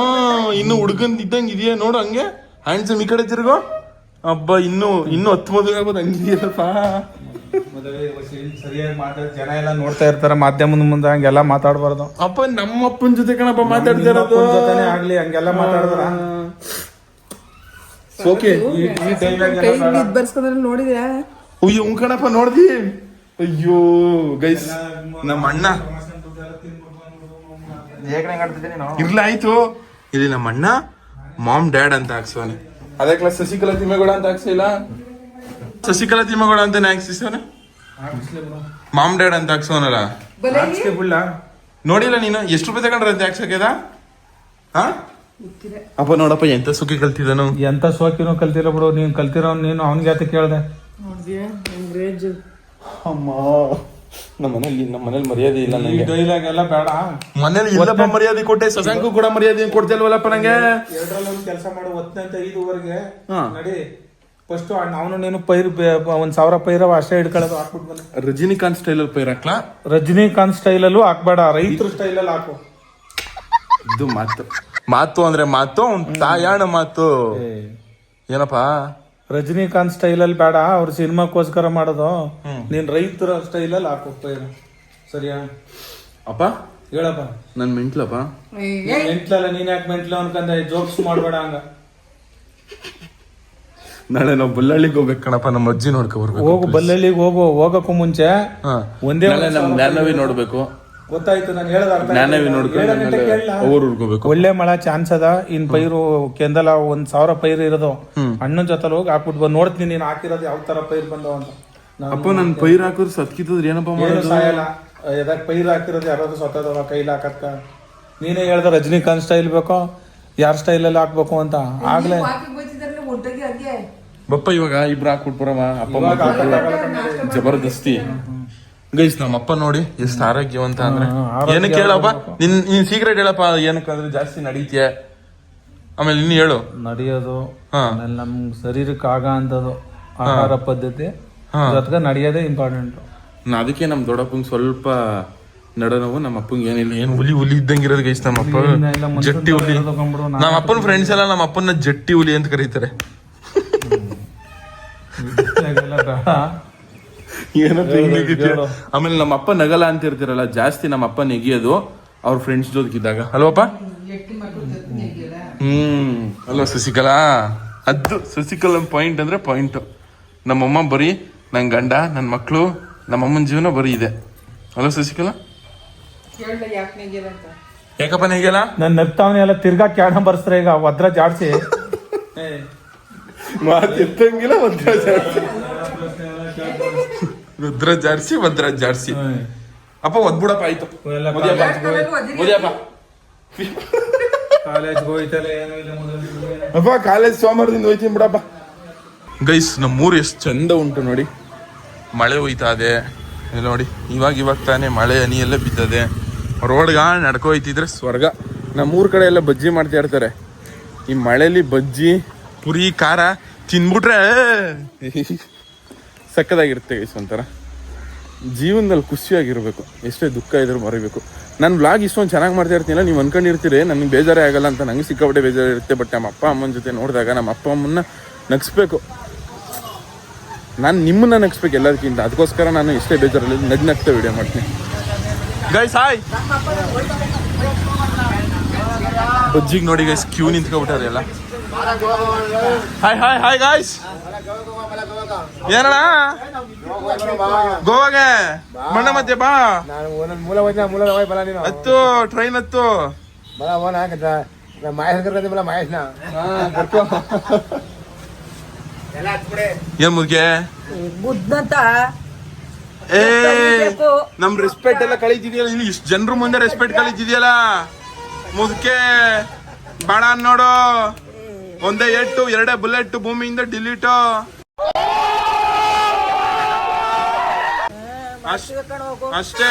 ಇನ್ನು ಹುಡ್ಗನ್ ಇದ್ದಂಗೆ ಇದೆಯಾ? ನೋಡು ಹಂಗೆ. ಹ್ಯಾಂಡ್ಸಮ್ ಈ ಕಡೆ ತಿರ್ಗೋ. ಅಬ್ಬ ಇನ್ನು ಇನ್ನು ಹತ್ತು ಮದುವೆ ಆಗೋದು ಹಂಗಿದೆಯಲ್ಲಪ್ಪ. ಸರಿಯಾಗಿ ಮಾತಾಡ ಜನ ಎಲ್ಲ ನೋಡ್ತಾ ಇರ್ತಾರ ಮಾಧ್ಯಮದ ಮುಂದೆ ಹಂಗೆಲ್ಲ ಮಾತಾಡಬಾರ್ದು. ಅಪ್ಪ ನಮ್ಮ ಅಪ್ಪನ ಜೊತೆ ಕಣಪ್ಪ ಮಾತಾಡ್ತಿರೋದು. ಆಗ್ಲಿ ಹಂಗೆಲ್ಲ ಮಾತಾಡಿದ್ರ ಓಕೆ ಈ ಎಲ್ಲ ನೋಡಿದ್ಯಾ? ಅಯ್ಯೋ ಉಂಕಣಪ್ಪ ಕಣಪ್ಪ ನೋಡ್ದಿ? ಅಯ್ಯೋ ಗೈಸ್ ನಮ್ಮ ಅಣ್ಣ. ಇರ್ಲ ಆಯ್ತು. ಇಲ್ಲಿ ನಮ್ಮ ಅಣ್ಣ ಮಾಮ್ ಡ್ಯಾಡ್ ಅಂತ ಹಾಕ್ಸವನೆ. ಅದೇ ಕ್ಲಾಸ್ ಶಶಿಕಲಾ ತಿಮ್ಮೇಗೌಡ ಅಂತ ಹಾಕ್ಸಿಲ್ಲ ಶಶಿಕಲಾ ತಿಮ್ಮೇಗೌಡ ಅಂತಾನೆ ಹಾಕ್ಸಿಸವನೆ ಮಾಮ್ ಡ್ಯಾಡ್ ಅಂತ ಹಾಕ್ಸೋನಲ್ಲ ನೋಡಿಲ್ಲ ನೀನು ಎಷ್ಟು ರೂಪಾಯಿ ತಗೊಂಡ್ರೆ ಅಂತ ಹಾಕ್ಸಕ್ಕೆದ ಹಾ ಅಪ್ಪ ನೋಡಪ್ಪ ಎಂತ ಸುಖಿ ಕಲ್ತಿದನು ಎಂತ ಸೋಕಿನೂ ಕಲ್ತಿರೋ ಬಿಡು ನೀನ್ ಕಲ್ತಿರೋ ನೀನು ಅವನ್ಗೆ ಯಾತ ಕೇಳ್ದೆ? ಅಮ್ಮ. ನಮ್ಮ ಮನೇಲಿ ನಮ್ಮ ಮನೇಲಿ ಮರ್ಯಾದೆ ಇಲ್ಲ ಈ ನಂಗೆ ಡೈಲಾಗ್ ಎಲ್ಲ ಬೇಡ. ಮನೇಲಿ ಇಲ್ಲಪ್ಪ ಮರ್ಯಾದೆ ಕೊಟ್ಟೆ ಸಸಾಂಕು ಕೂಡ ಮರ್ಯಾದೆ ಕೊಡ್ತಿಲ್ವಲ್ಲಪ್ಪ ನಂಗೆ? ಎರಡರಲ್ಲಿ ಒಂದು ಕೆಲಸ ಮಾಡು ಒತ್ತಂತ ಐದುವರೆಗೆ ಹಾ. ನಡಿ. ಫಸ್ಟ್ ಅವನು ನೀನು ಪೈರ್ ಬೆ- ಒಂದ್ ಸಾವಿರ ಪೈರವ ಅಷ್ಟೇ ಹಿಡ್ಕೊಳ್ಳೋದು ಹಾಕ್ಬಿಟ್ಟು ಬನ್ನಿ ರಜನಿಕಾಂತ್ ಸ್ಟೈಲ್ ಅಲ್ಲಿ ಪೈರ್ ಹಾಕ್ಲಾ? ರಜನಿಕಾಂತ್ ಸ್ಟೈಲಲ್ಲೂ ಹಾಕ್ಬೇಡ ರೈತರ ಸ್ಟೈಲಲ್ಲಿ ಹಾಕು. ಇದು ಮಾತು ಮಾತು ಅಂದ್ರೆ ಮಾತು ಅವ್ನ್ ತಾಯಾಣ ಮಾತು. ಏನಪ್ಪಾ? ರಜನಿಕಾಂತ್ ಸ್ಟೈಲಲ್ಲಿ ಬೇಡ ಅವ್ರ ಸಿನಿಮಾಕ್ಕೋಸ್ಕರ ಮಾಡೋದು. ನೀನ್ ರೈತರ ಸ್ಟೈಲಲ್ಲಿ ಹಾಕೋಗ್ತಾ ಇರ. ಸರಿಯಾ? ಅಪ್ಪ? ಹೇಳಪ್ಪ. ನನ್ ಮೆಂಟ್ಲಪ್ಪ? ಮೆಂಟ್ಲಲ್ಲ ನೀನ್ ಯಾಕೆ ಮೆಂಟ್ಲ ಅನ್ಕಂದ? ಜೋಕ್ಸ್ ಮಾಡ್ಬೇಡ ಹಂಗ. ನಾಳೆ ನಾವು ಬಲ್ಲಳ್ಳಿಗೆ ಹೋಗ್ಬೇಕು ಕಣಪ್ಪ ನಮ್ಮ ಅಜ್ಜಿ ನೋಡ್ಕೊ ಬರ್ಬೇಕು ಹೋಗು ಬಲ್ಲಳ್ಳಿಗೆ ಹೋಗು ಹೋಗಕ್ಕೂ ಮುಂಚೆ ಹಾ. ಒಂದೇ ನಾಳೆ ನಮ್ಮ ಜ್ಞಾನವಿ ನೋಡ್ಬೇಕು. ಗೊತ್ತಾಯ್ತು ನಾನು ಹೇಳೋದು ಒಳ್ಳೆ ಮಳ ಚಾನ್ಸ್ ಅದ. ಇನ್ ಪೈರು ಕೆಂದಲ ಒಂದ್ ಸಾವಿರ ಪೈರು ಇರೋದು. ಅಣ್ಣನ ಜೊತೆ ಹೋಗಿ ಹಾಕ್ಬಿಟ್ಟು ಬಂದು ನೋಡ್ತೀನಿ ನೀನು ಹಾಕಿರೋದು ಯಾವ ತರ ಪೈರು ಬಂದವ ಅಂತ. ಅಪ್ಪ ನನ್ ಪೈರ್ ಹಾಕಿದ್ರೆ ಸತ್ಕಿತ್ತದ್ರ ಏನಪ್ಪ ಏನು ಮಾಡೋದು? ಸಾಯಲ್ಲ. ಪೈರು ಪೈರ್ ಹಾಕಿರೋದು ಯಾರಾದ್ರೂ ಸತ್ತದವ ಕೈಲಿ ಹಾಕತ್ಕ ನೀನೇ ಹೇಳ್ದ ರಜನಿಕಾಂತ್ ಸ್ಟೈಲ್ ಬೇಕೋ ಯಾರ ಸ್ಟೈಲಲ್ಲಿ ಹಾಕ್ಬೇಕು ಅಂತ. ಆಗ್ಲೇ. ಬಪ್ಪ ಇವಾಗ ಇಬ್ರು ಹಾಕ್ಬಿಟ್ಬರಮ್ಮ ಅಪ್ಪ ಜಬರ್ದಸ್ತಿ. ಗೈಸ್ ನಮ್ಮ ಅಪ್ಪ ನೋಡಿ ಎಷ್ಟು ಆರೋಗ್ಯವಂತ ಅಂದ್ರೆ. ಏನಕ್ಕೆ ಹೇಳಪ್ಪ? ನಿನ್ ನೀನ್ ಸೀಕ್ರೆಟ್ ಹೇಳಪ್ಪ ಏನಕ್ಕಂದ್ರೆ ಜಾಸ್ತಿ ನಡೀತೀಯ? ಆಮೇಲೆ ಇನ್ನು ಹೇಳು. ನಡೆಯೋದು. ಆಮೇಲೆ ನಮ್ ಶರೀರಕ್ಕೆ ಆಗ ಅಂತದು ಆಹಾರ ಪದ್ಧತಿ ಜೊತೆಗೆ ನಡೆಯೋದೇ ಇಂಪಾರ್ಟೆಂಟ್ ಅದಕ್ಕೆ ನಮ್ ದೊಡ್ಡಪ್ಪಂಗ್ ಸ್ವಲ್ಪ ನಡನವು ನಮ್ಮ ಅಪ್ಪಂಗೆ ಏನಿಲ್ಲ. ಏನ್ ಹುಲಿ ಹುಲಿ ಇದ್ದಂಗಿರೋದು ಗೈಸ್ ನಮ್ಮ ಅಪ್ಪ ಜಟ್ಟಿ ಹುಲಿ. ಇರೋದು ನಮ್ಮ ಅಪ್ಪನ ಫ್ರೆಂಡ್ಸ್ ಎಲ್ಲ ನಮ್ಮ ಅಪ್ಪನ ಜಟ್ಟಿ ಹುಲಿ ಅಂತ ಕರೀತಾರೆ. ಏನೋ ತಿಂಗ್ಳಿಗಿದ್ಯಾ? ಹೇಳು. ಆಮೇಲೆ ನಮ್ಮ ಅಪ್ಪ ನಗಲ ಅಂತ ಇರ್ತಿರಲ್ಲ ಜಾಸ್ತಿ ನಮ್ಮ ಅಪ್ಪ ನೆಗಿಯೋದು ಅವ್ರ ಫ್ರೆಂಡ್ಸ್ ಜೊತೆಗಿದ್ದಾಗ. ಅಲ್ವಪ್ಪ? ಹ್ಮ್. ಅಲ್ವಾ ಶಶಿಕಲಾ ಅದು ಶಶಿಕಲಾ ಪಾಯಿಂಟ್ ಅಂದ್ರೆ ಪಾಯಿಂಟ್ ನಮ್ಮಮ್ಮ ಬರೀ ನನ್ನ ಗಂಡ ನನ್ನ ಮಕ್ಕಳು ನಮ್ಮಮ್ಮನ ಜೀವನ ಬರೀ ಇದೆ. ಅಲ್ವಾ ಶಶಿಕಲಾ ಯಾಕಪ್ಪ ನೆಗೆಲ್ಲ ನನ್ನ ನಗ್ತಾವನೆ ಎಲ್ಲ ತಿರ್ಗಾ ಕ್ಯಾಡ ಬರ್ಸ್ರೆ ಈಗ ವದ್ರ ಜಾಡ್ಸಿ. ಮಾತಿಲ್ಲ ವದ್ರ ಜಾಡ್ಸಿ. ರುದ್ರ ಜಾಡ್ಸಿ ಭದ್ರ ಜಾಡ್ಸಿ ಅಪ್ಪ ಒದ್ಬಿಡಪ್ಪ ಆಯ್ತು. ಎಲ್ಲ ಮುದಿಯಪ್ಪ. ಮುದಿಯಪ್ಪ. ಕಾಲೇಜ್ ಹೋಯ್ತಲ್ಲ ಏನೂ ಇಲ್ಲ ಮೊದಲು. ಅಪ್ಪ ಕಾಲೇಜ್ ಸೋಮವಾರದಿಂದ ಹೋಯ್ತೀನಿ ಬಿಡಪ್ಪ. ಗೈಸ್ ನಮ್ಮೂರು ಎಷ್ಟು ಚಂದ ಉಂಟು ನೋಡಿ. ಮಳೆ ಹೋಯ್ತಾ ಇದೆ ನೋಡಿ ಇವಾಗ ಇವಾಗ ತಾನೇ ಮಳೆ ಹನಿ ಎಲ್ಲ ಬಿದ್ದದೆ. ರೋಡ್ಗ ನಡ್ಕೋಯ್ತಿದ್ರೆ ಸ್ವರ್ಗ. ನಮ್ಮೂರ ಕಡೆ ಎಲ್ಲ ಬಜ್ಜಿ ಮಾಡ್ತಾ ಇರ್ತಾರೆ. ಈ ಮಳೆಲಿ ಬಜ್ಜಿ ಪುರಿ ಖಾರ ತಿನ್ಬಿಟ್ರೆ ಸಕ್ಕದಾಗಿರುತ್ತೆ ಗೈಸ್ ಒಂಥರ. ಜೀವನದಲ್ಲಿ ಖುಷಿಯಾಗಿರಬೇಕು. ಎಷ್ಟೇ ದುಃಖ ಇದ್ರೂ ಮರಿಬೇಕು. ನಾನು ಬ್ಲಾಗ್ ಇಷ್ಟೊಂದು ಚೆನ್ನಾಗಿ ಮಾಡ್ತಾ ಇರ್ತೀನಿ ನೀವು ಅನ್ಕೊಂಡಿರ್ತೀರಿ, ನನಗೆ ಬೇಜಾರೇ ಆಗಲ್ಲ ಅಂತ ನಂಗೆ ಸಿಕ್ಕಾಪಟ್ಟೆ ಬೇಜಾರು ಇರುತ್ತೆ ಬಟ್ ನಮ್ಮ ಅಪ್ಪ, ಅಮ್ಮನ ಜೊತೆ ನೋಡಿದಾಗ ನಮ್ಮ ಅಪ್ಪ, ಅಮ್ಮನ್ನ ನಗಿಸ್ಬೇಕು. ನಾನು ನಿಮ್ಮನ್ನ ನಗಿಸ್ಬೇಕು ಎಲ್ಲದಕ್ಕಿಂತ ಅದಕ್ಕೋಸ್ಕರ ನಾನು ಇಷ್ಟೇ ಬೇಜಾರಲ್ಲಿ ನಗ್ ನಗ್ತಾ ವಿಡಿಯೋ ಮಾಡ್ತೀನಿ. ಗೈಸ್ ಹಾಯ್ ಬಜ್ಜಿಗೆ ನೋಡಿ ಗೈಸ್ ಕ್ಯೂ ನಿಂತ್ಕೊಬಿಟ್ಟಾರೆ ಎಲ್ಲ. ಹಾಯ್ ಹಾಯ್ ಹಾಯ್ ಗಾಯ್ಸ್ ಏನಣ್ಣ? ಗೋವಾಗೆ? ಮಣ್ಣ ಮತ್ತೆ ಬಾ. ನಾನು ಮೂಲ ಮೂಲ ಬಲ ನೀನು ಹತ್ತು ಟ್ರೈನ್ ಹತ್ತು. ಬಲ ಓನ್ ಹಾಕತ್ತ ಮಹೇಶ್ ಕರ್ಕೊಂಡಿ ಬಲ ಮಹೇಶ್ನ ಏನ್ ಮುದ್ಗೆ ಬುದ್ಧಂತ ಏ, ನಮ್ ರೆಸ್ಪೆಕ್ಟ್ ಎಲ್ಲ ಕಳೀತಿದ್ಯಲ್ಲ ಇಲ್ಲಿ ಇಷ್ಟು ಜನರು ಮುಂದೆ ರೆಸ್ಪೆಕ್ಟ್ ಕಳೀತಿದ್ಯಲ್ಲ? ಮುದ್ಕೆ ಬಾಳ ನೋಡು. ಒಂದೇ ಎಟ್ಟು, ಎರಡೇ ಬುಲೆಟ್ ಭೂಮಿಯಿಂದ ಡಿಲೀಟು ಅಷ್ಟೇ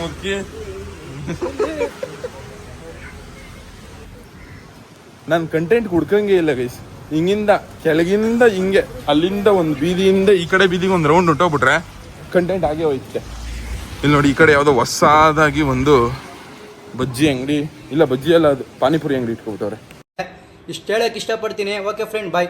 ಮುದ್ಕಿ ನಾನು ಕಂಟೆಂಟ್ ಹುಡ್ಕಂಗೆ ಇಲ್ಲ ಗೈಸ್ ಹಿಂಗಿಂದ ಕೆಳಗಿಂದ ಹಿಂಗೆ ಅಲ್ಲಿಂದ ಒಂದು ಬೀದಿಯಿಂದ ಈ ಕಡೆ ಬೀದಿಗೆ ಒಂದು ರೌಂಡ್ ಹೊಟ್ಟೋಗ್ಬಿಟ್ರೆ ಕಂಟೆಂಟ್ ಆಗೇ ಹೋಯ್ತೆ. ಇಲ್ಲಿ ನೋಡಿ ಈ ಕಡೆ ಯಾವುದೋ ಹೊಸದಾಗಿ ಒಂದು ಬಜ್ಜಿ ಅಂಗಡಿ ಇಲ್ಲ ಬಜ್ಜಿ ಅಲ್ಲ ಅದು ಪಾನಿಪುರಿ ಅಂಗಡಿ ಇಟ್ಕೊಬಿಟ್ಟವ್ರೆ. ಇಷ್ಟು ಹೇಳಕ್ಕೆ ಇಷ್ಟಪಡ್ತೀನಿ. Okay friend bye